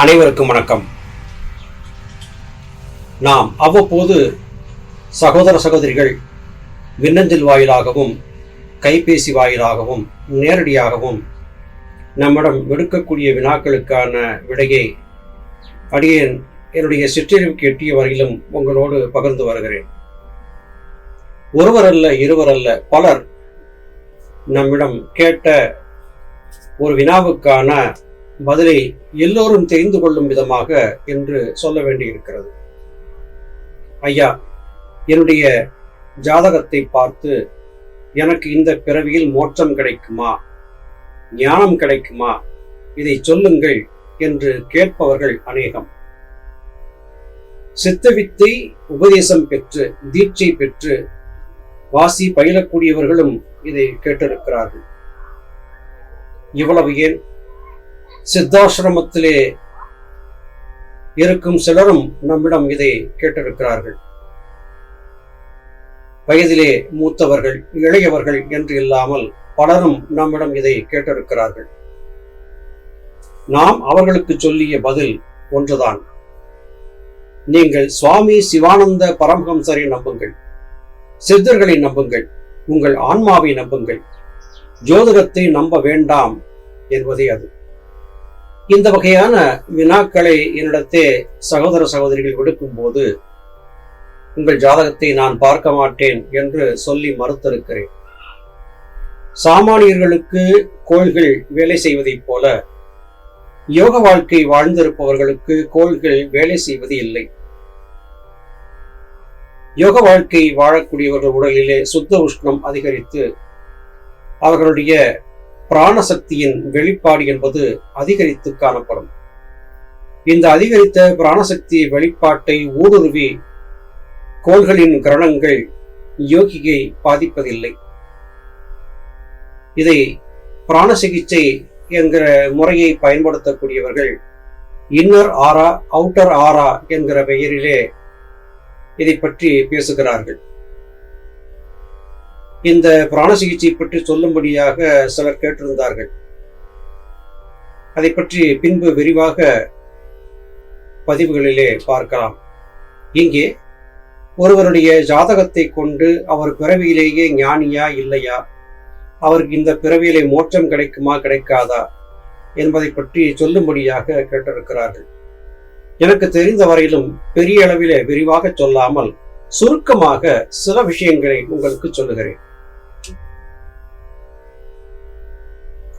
அனைவருக்கும் வணக்கம். நாம் அவ்வப்போது சகோதர சகோதரிகள் மின்னஞ்சல் வாயிலாகவும் கைபேசி வாயிலாகவும் நேரடியாகவும் நம்மிடம் விடுக்கக்கூடிய வினாக்களுக்கான விடையை அடியேன் என்னுடைய சிற்றறிவுக்கு எட்டிய வரையிலும் உங்களோடு பகிர்ந்து வருகிறேன். ஒருவர் அல்ல இருவர் அல்ல பலர் நம்மிடம் கேட்ட ஒரு வினாவுக்கான பதிலை எல்லோரும் தெரிந்து கொள்ளும் விதமாக என்று சொல்ல வேண்டியிருக்கிறது. ஐயா என்னுடைய ஜாதகத்தை பார்த்து எனக்கு இந்த பிறவியில் மோட்சம் கிடைக்குமா? ஞானம் கிடைக்குமா? இதை சொல்லுங்கள் என்று கேட்பவர்கள் அநேகம். சித்தவித்தை உபதேசம் பெற்று தீட்சை பெற்று வாசி பயிலக்கூடியவர்களும் இதை கேட்டிருக்கிறார்கள். இவ்வளவு ஏன்? சித்தாசிரமத்திலே இருக்கும் சிலரும் நம்மிடம் இதை கேட்டிருக்கிறார்கள். வயதிலே மூத்தவர்கள் இளையவர்கள் என்று இல்லாமல் பலரும் நம்மிடம் இதை கேட்டிருக்கிறார்கள். நாம் அவர்களுக்கு சொல்லிய பதில் ஒன்றுதான். நீங்கள் சுவாமி சிவானந்த பரமஹம்சரை நம்புங்கள். சித்தர்களை நம்புங்கள். உங்கள் ஆன்மாவை நம்புங்கள். ஜோதிடத்தை நம்ப வேண்டாம் என்பதே அது. இந்த வகையான வினாக்களை என்னிடத்தே சகோதர சகோதரிகள் விடுக்கும் போது உங்கள் ஜாதகத்தை நான் பார்க்க மாட்டேன் என்று சொல்லி மறுத்திருக்கிறேன். சாமானியர்களுக்கு கோள்கள் வேலை செய்வதைப் போல யோக வாழ்க்கை வாழ்ந்திருப்பவர்களுக்கு கோள்கள் வேலை செய்வது இல்லை. யோக வாழ்க்கை வாழக்கூடியவர்கள் உடலிலே சுத்த உஷ்ணம் அதிகரித்து அவர்களுடைய பிராணசக்தியின் வெளிப்பாடு என்பது அதிகரித்து காணப்படும். இந்த அதிகரித்த பிராணசக்தி வெளிப்பாட்டை ஊடுருவி கோள்களின் கிரணங்கள் யோகியை பாதிப்பதில்லை. இதை பிராண சிகிச்சை என்கிற முறையை பயன்படுத்தக்கூடியவர்கள் இன்னர் ஆரா அவுட்டர் ஆரா என்கிற பெயரிலே இதை பற்றி பேசுகிறார்கள். இந்த பிராண சிகிச்சை பற்றி சொல்லும்படியாக சிலர் கேட்டிருந்தார்கள். அதை பற்றி பின்பு விரிவாக பதிவுகளிலே பார்க்கலாம். இங்கே ஒருவருடைய ஜாதகத்தை கொண்டு அவர் பிறவியிலேயே ஞானியா இல்லையா? அவருக்கு இந்த பிறவியிலே மோட்சம் கிடைக்குமா கிடைக்காதா என்பதை பற்றி சொல்லும்படியாக கேட்டிருக்கிறார்கள். எனக்கு தெரிந்த வரையிலும் பெரிய அளவிலே விரிவாக சொல்லாமல் சுருக்கமாக சில விஷயங்களை உங்களுக்கு சொல்லுகிறேன்.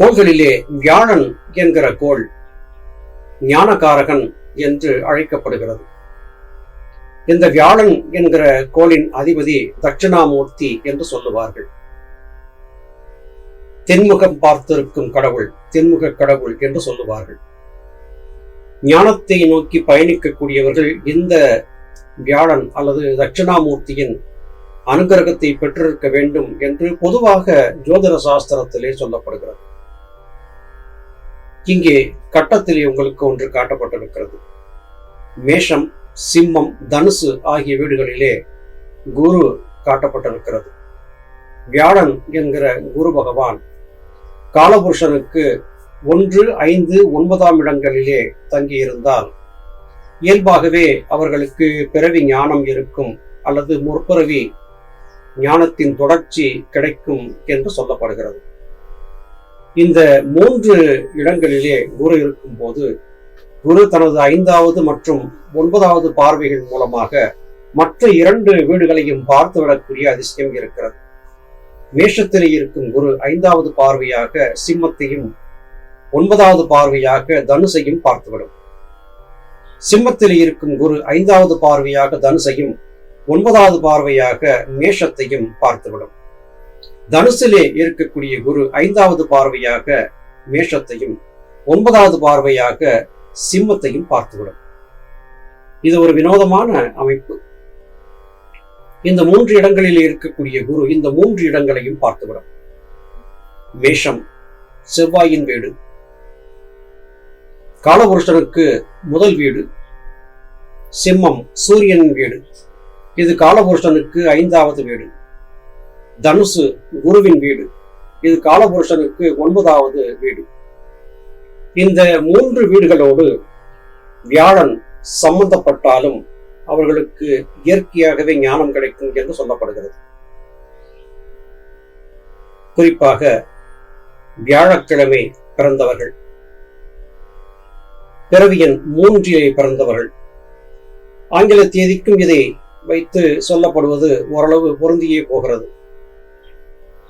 கோள்களிலே வியாழன் என்கிற கோள் ஞானகாரகன் என்று அழைக்கப்படுகிறது. இந்த வியாழன் என்கிற கோளின் அதிபதி தட்சிணாமூர்த்தி என்று சொல்லுவார்கள். தென்முகம் பார்த்திருக்கும் கடவுள் தென்முக கடவுள் என்று சொல்லுவார்கள். ஞானத்தை நோக்கி பயணிக்கக்கூடியவர்கள் இந்த வியாழன் அல்லது தட்சிணாமூர்த்தியின் அனுகிரகத்தை பெற்றிருக்க வேண்டும் என்று பொதுவாக ஜோதிட சாஸ்திரத்திலே சொல்லப்படுகிறது. இங்கே கட்டத்திலே உங்களுக்கு ஒன்று காட்டப்பட்டிருக்கிறது. மேஷம் சிம்மம் தனுசு ஆகிய வீடுகளிலே குரு காட்டப்பட்டிருக்கிறது. வியாழன் என்கிற குரு பகவான் காலபுருஷனுக்கு ஒன்று ஐந்து ஒன்பதாம் இடங்களிலே தங்கியிருந்தால் இயல்பாகவே அவர்களுக்கு பிறவி ஞானம் இருக்கும் அல்லது முற்பிறவி ஞானத்தின் தொடர்ச்சி கிடைக்கும் என்று சொல்லப்படுகிறது. இந்த மூன்று இடங்களிலே குரு இருக்கும்போது குரு தனது ஐந்தாவது மற்றும் ஒன்பதாவது பார்வைகள் மூலமாக மற்ற இரண்டு வீடுகளையும் பார்த்துவிடக்கூடிய அதிசயம் இருக்கிறது. மேஷத்திலே இருக்கும் குரு ஐந்தாவது பார்வையாக சிம்மத்தையும் ஒன்பதாவது பார்வையாக தனுசையும் பார்த்துவிடும். சிம்மத்தில் இருக்கும் குரு ஐந்தாவது பார்வையாக தனுசையும் ஒன்பதாவது பார்வையாக மேஷத்தையும் பார்த்துவிடும். தனுசிலே இருக்கக்கூடிய குரு ஐந்தாவது பார்வையாக மேஷத்தையும் ஒன்பதாவது பார்வையாக சிம்மத்தையும் பார்த்துவிடும். இது ஒரு வினோதமான அமைப்பு. இந்த மூன்று இடங்களில் இருக்கக்கூடிய குரு இந்த மூன்று இடங்களையும் பார்த்துவிடும். மேஷம் செவ்வாயின் வீடு. காலபுருஷனுக்கு முதல் வீடு. சிம்மம் சூரியனின் வீடு. இது காலபுருஷனுக்கு ஐந்தாவது வீடு. தனுசு குருவின் வீடு. இது காலபுருஷனுக்கு ஒன்பதாவது வீடு. இந்த மூன்று வீடுகளோடு வியாழன் சம்பந்தப்பட்டாலும் அவர்களுக்கு இயற்கையாகவே ஞானம் கிடைக்கும் என்று சொல்லப்படுகிறது. குறிப்பாக வியாழக்கிழமை பிறந்தவர்கள் பிறவியன் மூன்றிலே பிறந்தவர்கள் ஆங்கில தேதிக்கும் இதை வைத்து சொல்லப்படுவது ஓரளவு பொருந்தியே போகிறது.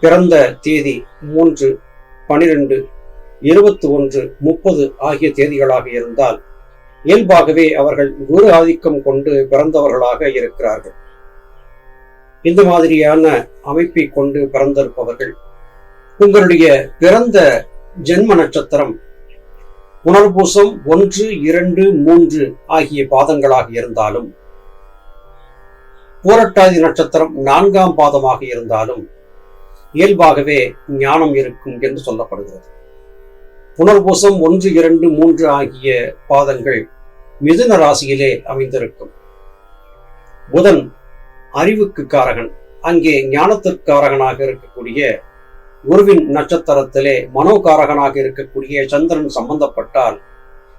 பிறந்த தேதி மூன்று பனிரெண்டு இருபத்தி ஒன்று முப்பது ஆகிய தேதிகளாக இருந்தால் இயல்பாகவே அவர்கள் குரு ஆதிக்கம் கொண்டு பிறந்தவர்களாக இருக்கிறார்கள். இந்த மாதிரியான அமைப்பை கொண்டு பிறந்திருப்பவர்கள் உங்களுடைய பிறந்த ஜென்ம நட்சத்திரம் புனர்பூசம் ஒன்று இரண்டு மூன்று ஆகிய பாதங்களாக இருந்தாலும் பூரட்டாதி நட்சத்திரம் நான்காம் பாதமாக இருந்தாலும் இயல்பாகவே ஞானம் இருக்கும் என்று சொல்லப்படுகிறது. புனர்பூசம் ஒன்று இரண்டு மூன்று ஆகிய பாதங்கள் மிதுன ராசியிலே அமைந்திருக்கும். புதன் அறிவுக்கு காரகன். அங்கே ஞானத்திற்காரகனாக இருக்கக்கூடிய குருவின் நட்சத்திரத்திலே மனோகாரகனாக இருக்கக்கூடிய சந்திரன் சம்பந்தப்பட்டால்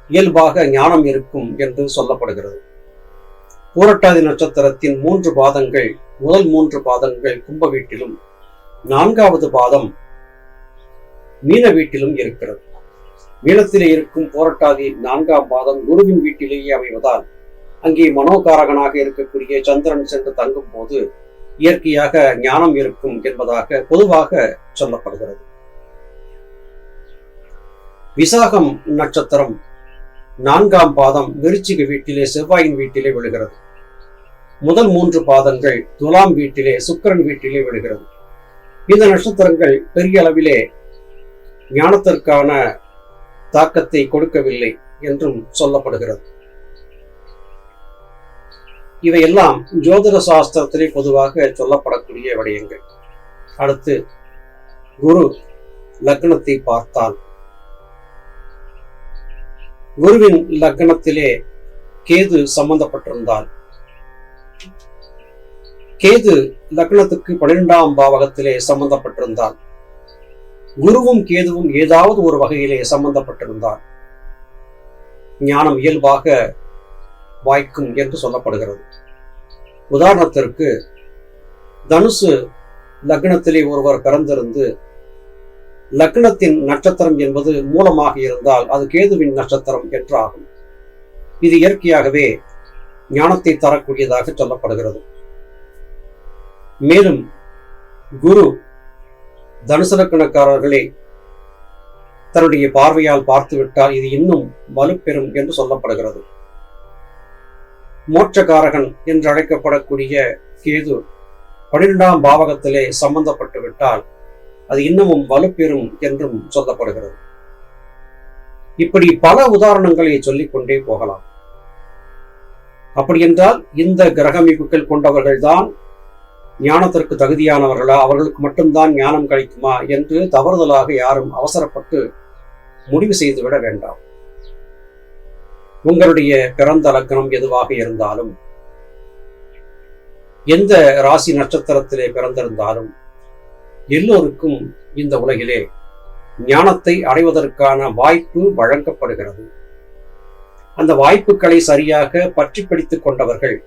இயல்பாக ஞானம் இருக்கும் என்று சொல்லப்படுகிறது. பூரட்டாதி நட்சத்திரத்தின் மூன்று பாதங்கள் முதல் மூன்று பாதங்கள் கும்ப வீட்டிலும் நான்காவது பாதம் மீன வீட்டிலும் இருக்கிறது. மீனத்திலே இருக்கும் போராட்டாதி நான்காம் பாதம் குருவின் வீட்டிலேயே அமைவதால் அங்கே மனோகாரகனாக இருக்கக்கூடிய சந்திரன் சென்று தங்கும் போது இயற்கையாக ஞானம் இருக்கும் என்பதாக பொதுவாக சொல்லப்படுகிறது. விசாகம் நட்சத்திரம் நான்காம் பாதம் விருச்சிக வீட்டிலே செவ்வாயின் வீட்டிலே விழுகிறது. முதல் மூன்று பாதங்கள் துலாம் வீட்டிலே சுக்கரன் வீட்டிலே விழுகிறது. இந்த நட்சத்திரங்கள் பெரிய அளவிலே ஞானத்திற்கான தாக்கத்தை கொடுக்கவில்லை என்றும் சொல்லப்படுகிறது. இவையெல்லாம் ஜோதிட சாஸ்திரத்திலே பொதுவாக சொல்லப்படக்கூடிய விடயங்கள். அடுத்து குரு லக்னத்தை பார்த்தால். குருவின் லக்னத்திலே கேது சம்பந்தப்பட்டிருந்தால். கேது லக்னத்துக்கு பன்னிரெண்டாம் பாவகத்திலே சம்பந்தப்பட்டிருந்தால் குருவும் கேதுவும் ஏதாவது ஒரு வகையிலே சம்பந்தப்பட்டிருந்தால் ஞானம் இயல்பாக வாய்க்கும் என்று சொல்லப்படுகிறது. உதாரணத்திற்கு தனுசு லக்னத்திலே ஒருவர் பிறந்திருந்து லக்னத்தின் நட்சத்திரம் என்பது மூலமாக இருந்தால் அது கேதுவின் நட்சத்திரம் என்றாகும். இது இயற்கையாகவே ஞானத்தை தரக்கூடியதாக சொல்லப்படுகிறது. மேலும் குரு தனுசலக்கணக்காரர்களே தன்னுடைய பார்வையால் பார்த்துவிட்டால் இது இன்னும் வலுப்பெறும் என்று சொல்லப்படுகிறது. மோட்சகாரகன் என்று அழைக்கப்படக்கூடிய கேது பனிரெண்டாம் பாவகத்திலே சம்பந்தப்பட்டு விட்டால் அது இன்னமும் வலுப்பெறும் என்றும் சொல்லப்படுகிறது. இப்படி பல உதாரணங்களை சொல்லிக்கொண்டே போகலாம். அப்படி என்றால் இந்த கிரகமைப்புகள் கொண்டவர்கள்தான் ஞானத்திற்கு தகுதியானவர்களா? அவர்களுக்கு மட்டும்தான் ஞானம் கிடைக்குமா? என்று தவறுதலாக யாரும் அவசரப்பட்டு முடிவு செய்துவிட வேண்டாம். உங்களுடைய பிறந்த லக்னம் எதுவாக இருந்தாலும் எந்த ராசி நட்சத்திரத்திலே பிறந்திருந்தாலும் எல்லோருக்கும் இந்த உலகிலே ஞானத்தை அடைவதற்கான வாய்ப்பு வழங்கப்படுகிறது. அந்த வாய்ப்புகளை சரியாக பற்றி பிடித்துக் கொண்டவர்கள்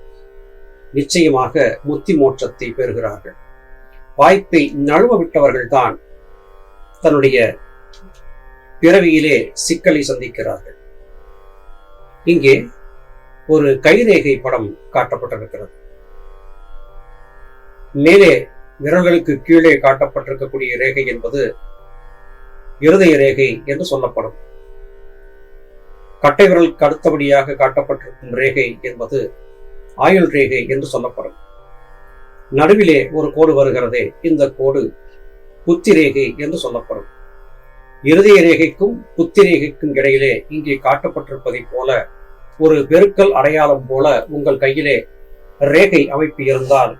நிச்சயமாக முத்தி மோட்சத்தை பெறுகிறார்கள். வாய்ப்பை நழுவ விட்டவர்கள்தான் தன்னுடைய பிறவியிலே சிக்கலை சந்திக்கிறார்கள். இங்கே ஒரு கைரேகை படம் காட்டப்பட்டிருக்கிறது. மேலே விரல்களுக்கு கீழே காட்டப்பட்டிருக்கக்கூடிய ரேகை என்பது இருதய ரேகை என்று சொல்லப்படும். கட்டை விரலுக்கு அடுத்தபடியாக காட்டப்பட்டிருக்கும் ரேகை என்பது ஆயுள் ரேகை என்று சொல்லப்படும். நடுவிலே ஒரு கோடு வருகிறதே இந்த கோடு புத்தி ரேகை என்று சொல்லப்படும். இருதய ரேகைக்கும் புத்தி ரேகைக்கும் இடையிலே இங்கே காட்டப்பட்டிருப்பதைப் போல ஒரு பெருக்கல் அடையாளம் போல உங்கள் கையிலே ரேகை அமைப்பு இருந்தால்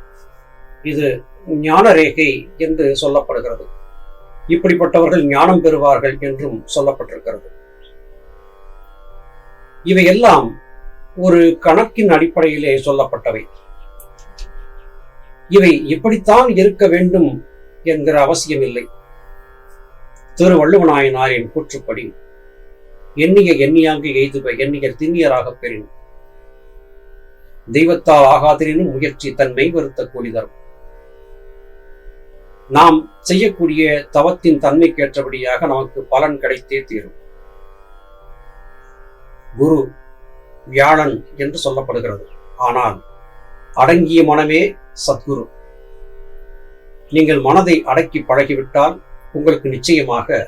இது ஞான ரேகை என்று சொல்லப்படுகிறது. இப்படிப்பட்டவர்கள் ஞானம் பெறுவார்கள் என்றும் சொல்லப்பட்டிருக்கிறது. இவையெல்லாம் ஒரு கணக்கின் அடிப்படையிலே சொல்லப்பட்டவை. இவை இப்படித்தான் இருக்க வேண்டும் என்கிற அவசியம் இல்லை திருவள்ளுவநாயனாரின் கூற்றுப்படி எண்ணிய எண்ணியாங்கு எய்துவ எண்ணிய திண்ணியராகப் பெறின் தெய்வத்தால் ஆகாதிரினும் முயற்சி தன் மெய்வருத்த கூலிதரும் நாம் செய்யக்கூடிய தவத்தின் தன்மைக்கேற்றபடியாக நமக்கு பலன் கிடைத்தே தீரும். குரு வியாழன் என்று சொல்லப்படுகிறது. ஆனால் அடங்கிய மனமே சத்குரு. நீங்கள் மனதை அடக்கி பழகிவிட்டால் உங்களுக்கு நிச்சயமாக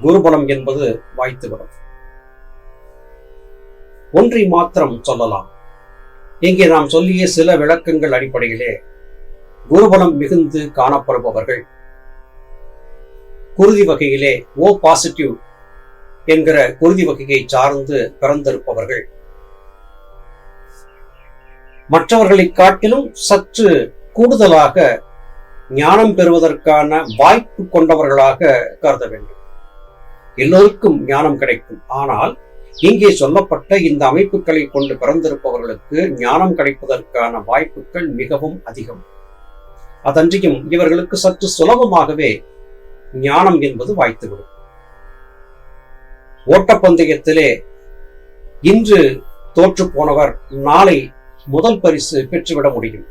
குருபலம் என்பது வாய்த்துவிடும். ஒன்றை மாத்திரம் சொல்லலாம். இங்கே நாம் சொல்லிய சில விளக்கங்கள் அடிப்படையிலே குருபலம் மிகுந்து காணப்படுபவர்கள். குருதி வகையிலே ஓ பாசிட்டிவ் என்கிற குருதி வகையை சார்ந்து பிறந்திருப்பவர்கள். மற்றவர்களை காட்டிலும் சற்று கூடுதலாக ஞானம் பெறுவதற்கான வாய்ப்பு கொண்டவர்களாக கருத வேண்டும். எல்லோருக்கும் ஞானம் கிடைக்கும். ஆனால் இங்கே சொல்லப்பட்ட இந்த அமைப்புகளை கொண்டு பிறந்திருப்பவர்களுக்கு ஞானம் கிடைப்பதற்கான வாய்ப்புகள் மிகவும் அதிகம். அதன்றியும் இவர்களுக்கு சற்று சுலபமாகவே ஞானம் என்பது வாய்த்துவிடும். ஓட்டப்பந்தயத்திலே இன்று தோற்று போனவர் நாளை முதல் பரிசு பெற்றுவிட முடியும்.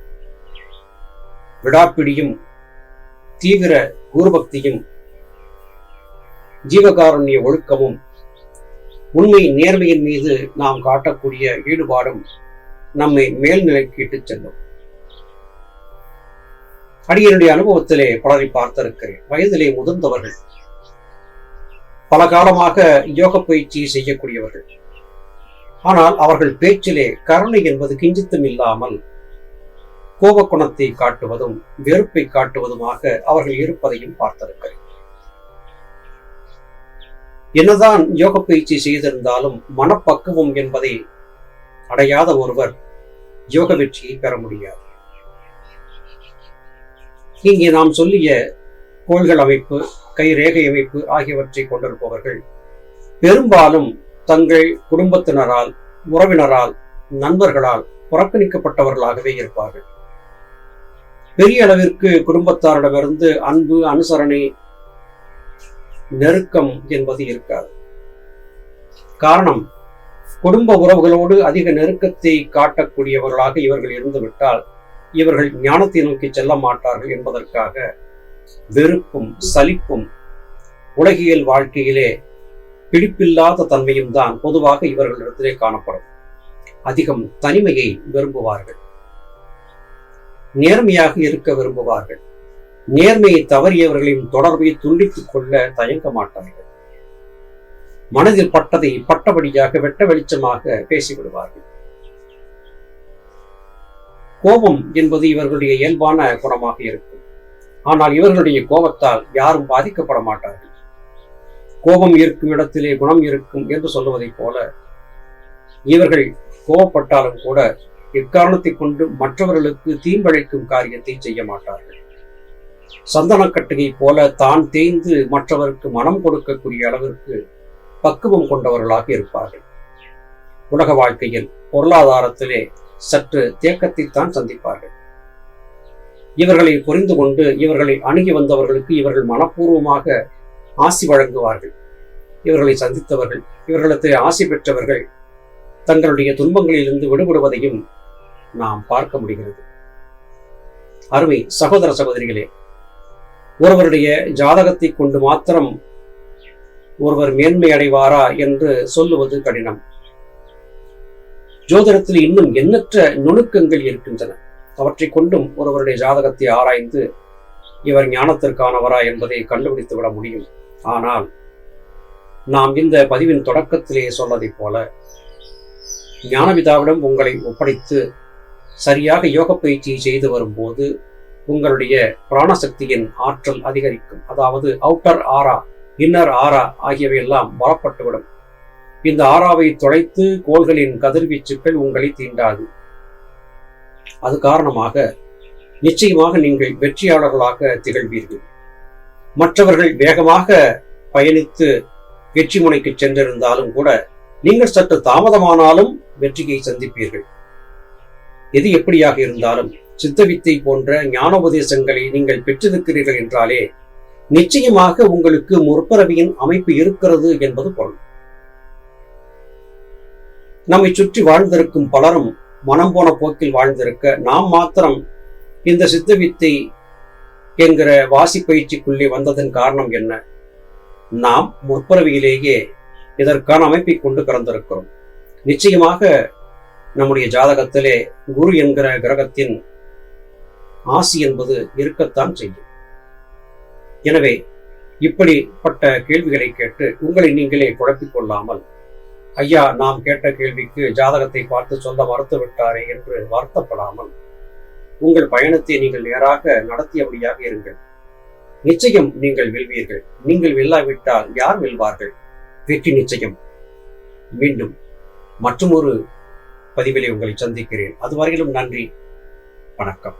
விடாப்பிடியும் தீவிர குருபக்தியும் ஜீவகாருண்ய ஒழுக்கமும் உண்மை நேர்மையின் மீது நாம் காட்டக்கூடிய ஈடுபாடும் நம்மை மேல்நிலைக்கு இட்டுச் செல்லும். அடியனுடைய அனுபவத்திலே பலரை பார்த்திருக்கிறேன். வயதிலே முதிர்ந்தவர்கள் பல காலமாக யோக பயிற்சி செய்யக்கூடியவர்கள். ஆனால் அவர்கள் பேச்சிலே கருணை என்பது கிஞ்சித்தும் இல்லாமல் கோபக்குணத்தை காட்டுவதும் வெறுப்பை காட்டுவதுமாக அவர்கள் இருப்பதையும் பார்த்திருக்கிறேன் என்னதான் யோக பயிற்சி செய்திருந்தாலும் மனப்பக்குவம் என்பதை அடையாத ஒருவர் யோக வெற்றியை பெற முடியாது. இங்கே நாம் சொல்லிய கோள்கள் அமைப்பு கை ரேகை அமைப்பு ஆகியவற்றை கொண்டிருப்பவர்கள். பெரும்பாலும் தங்கள் குடும்பத்தினரால் உறவினரால் நண்பர்களால் புறக்கணிக்கப்பட்டவர்களாகவே இருப்பார்கள். பெரிய அளவிற்கு குடும்பத்தாரிடமிருந்து அன்பு அனுசரணை நெருக்கம் என்பது இருக்காது. காரணம் குடும்ப உறவுகளோடு அதிக நெருக்கத்தை காட்டக்கூடியவர்களாக இவர்கள் இருந்துவிட்டால் இவர்கள் ஞானத்தை நோக்கி செல்ல மாட்டார்கள் என்பதற்காக வெறுப்பும் சலிப்பும் உலகியல் வாழ்க்கையிலே பிடிப்பில்லாத தன்மையும் தான் பொதுவாக இவர்களிடத்திலே காணப்படும். அதிகம் தனிமையை விரும்புவார்கள். நேர்மையாக இருக்க விரும்புவார்கள். நேர்மையை தவறியவர்களின் தொடர்பை துண்டித்துக் கொள்ள தயங்க மாட்டார்கள். மனதில் பட்டதை பட்டபடியாக வெட்ட வெளிச்சமாக பேசிவிடுவார்கள். கோபம் என்பது இவர்களுடைய இயல்பான குணமாக இருக்கும். ஆனால் இவர்களுடைய கோபத்தால் யாரும் பாதிக்கப்பட மாட்டார்கள். கோபம் இருக்கும் இடத்திலே குணம் இருக்கும் என்று சொல்லுவதைப் போல இவர்கள் கோபப்பட்டாலும் கூட எக்காரணத்தை கொண்டு மற்றவர்களுக்கு தீம்பழைக்கும் காரியத்தை செய்ய மாட்டார்கள். சந்தனக்கட்டுகை போல தான் தேய்ந்து மற்றவருக்கு மனம் கொடுக்கக்கூடிய அளவிற்கு பக்குவம் கொண்டவர்களாக இருப்பார்கள். உலக வாழ்க்கையில் பொருளாதாரத்திலே சற்று தேக்கத்தை தான் சந்திப்பார்கள். இவர்களை புரிந்து கொண்டு இவர்களை அணுகி வந்தவர்களுக்கு இவர்கள் மனப்பூர்வமாக ஆசி வழங்குவார்கள். இவர்களை சந்தித்தவர்கள் இவர்களுக்கு ஆசி பெற்றவர்கள் தங்களுடைய துன்பங்களிலிருந்து விடுபடுவதையும் நாம் பார்க்க முடிகிறது. அருமை சகோதர சகோதரிகளே ஒருவருடைய ஜாதகத்தை கொண்டு மாத்திரம் ஒருவர் மேன்மை அடைவாரா என்று சொல்லுவது கடினம். ஜோதிடத்தில் இன்னும் எண்ணற்ற நுணுக்கங்கள் இருக்கின்றன. அவற்றை கொண்டும் ஒருவருடைய ஜாதகத்தை ஆராய்ந்து இவர் ஞானத்திற்கானவரா என்பதை கண்டுபிடித்து விட முடியும். ஆனால் நாம் இந்த பதிவின் தொடக்கத்திலேயே சொன்னதைப் போல ஞானபிதாவிடம் உங்களை ஒப்படைத்து சரியாக யோக பயிற்சியை செய்து வரும்போது உங்களுடைய பிராணசக்தியின் ஆற்றல் அதிகரிக்கும். அதாவது அவுட்டர் ஆரா இன்னர் ஆரா ஆகியவை எல்லாம் வரப்பட்டுவிடும் இந்த ஆறாவை தொலைத்து கோள்களின் கதிர்வீச்சுக்கள் உங்களை தீண்டாது. அது காரணமாக நிச்சயமாக நீங்கள் வெற்றியாளர்களாக திகழ்வீர்கள். மற்றவர்கள் வேகமாக பயணித்து வெற்றி முனைக்கு சென்றிருந்தாலும் கூட நீங்கள் சற்று தாமதமானாலும் வெற்றியை சந்திப்பீர்கள். எது எப்படியாக இருந்தாலும் சித்தவித்தை போன்ற ஞானோபதேசங்களை நீங்கள் பெற்றிருக்கிறீர்கள் என்றாலே நிச்சயமாக உங்களுக்கு முற்பிறவியின் அமைப்பு இருக்கிறது என்பது பொருள். நம்மை சுற்றி வாழ்ந்திருக்கும் பலரும் மனம் போன போக்கில் வாழ்ந்திருக்க நாம் மாத்திரம் இந்த சித்த வித்தை என்கிற வாசி பயிற்சிக்குள்ளே வந்ததன் காரணம் என்ன? நாம் முற்பிறவியிலேயே இதற்கான அமைப்பை கொண்டு பிறந்திருக்கிறோம். நிச்சயமாக நம்முடைய ஜாதகத்திலே குரு என்கிற கிரகத்தின் ஆசி என்பது இருக்கத்தான் செய்யும். எனவே இப்படிப்பட்ட கேள்விகளை கேட்டு உங்களை நீங்களே குழப்பிக் கொள்ளாமல் ஐயா நாம் கேட்ட கேள்விக்கு ஜாதகத்தை பார்த்து சொல்ல மறுத்து விட்டாரே என்று வருத்தப்படாமல் உங்கள் பயணத்தை நீங்கள் நேராக நடத்தியபடியாக இருங்கள். நிச்சயம் நீங்கள் வெல்வீர்கள். நீங்கள் வெல்லாவிட்டால் யார் வெல்வார்கள்? வெற்றி நிச்சயம். மீண்டும் மற்றொரு பதிவிலே உங்களை சந்திக்கிறேன். அதுவரையிலும் நன்றி. வணக்கம்.